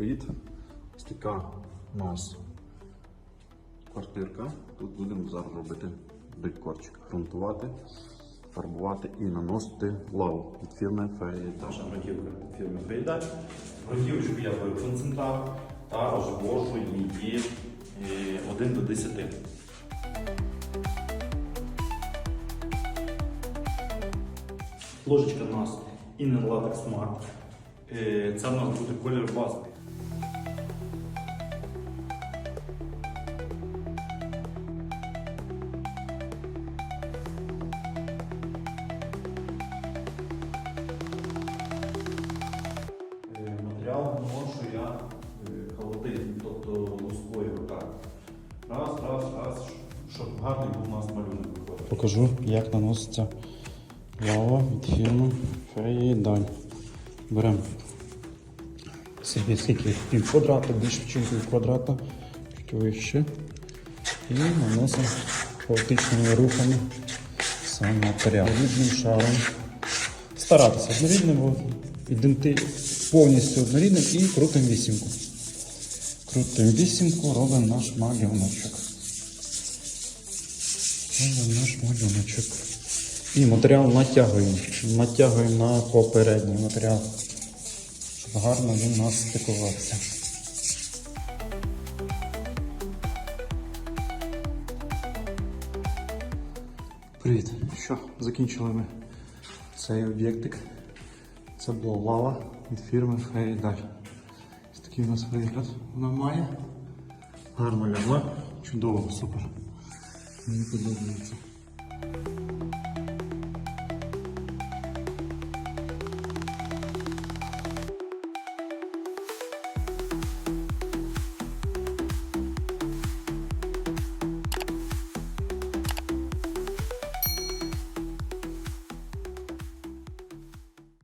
Привіт! Ось у нас квартирка. Тут будемо зараз робити декорчик. Грунтувати, фарбувати і наносити лаву від фірми Фейда. Наша бруківка фірми Фейда. Бруківочку я беру концентрат та розвожу її е, 1 до 10. Ложечка у нас Inner Latex Smart. Е, Це у нас буде колір базовий. Е, Матеріал наношу я е, халатин, тобто лускою так. Раз, раз, раз, щоб гарний був у нас малюнок виходить. Покажу, як наноситься лава від фірми Фейдаль. Беремо собі скільки пів квадрата, більше ніж пів квадрата, тільки вище. І наносимо хаотичними рухами сам матеріал. Однорідним шаром. Старатися однорідним, бо іденти... повністю однорідним і крутимо вісімку. Крутимо вісімку, робимо наш малюночок. Робимо наш малюночок. І матеріал натягуємо. Натягуємо на попередній матеріал. Щоб гарно він у нас стикувався. Привіт! Що, закінчили ми цей об'єктик. Це була лава від фірми Фейдаль. Ось такий у нас вигляд вона має. Гарно лягла. Чудово, супер. Мені подобається.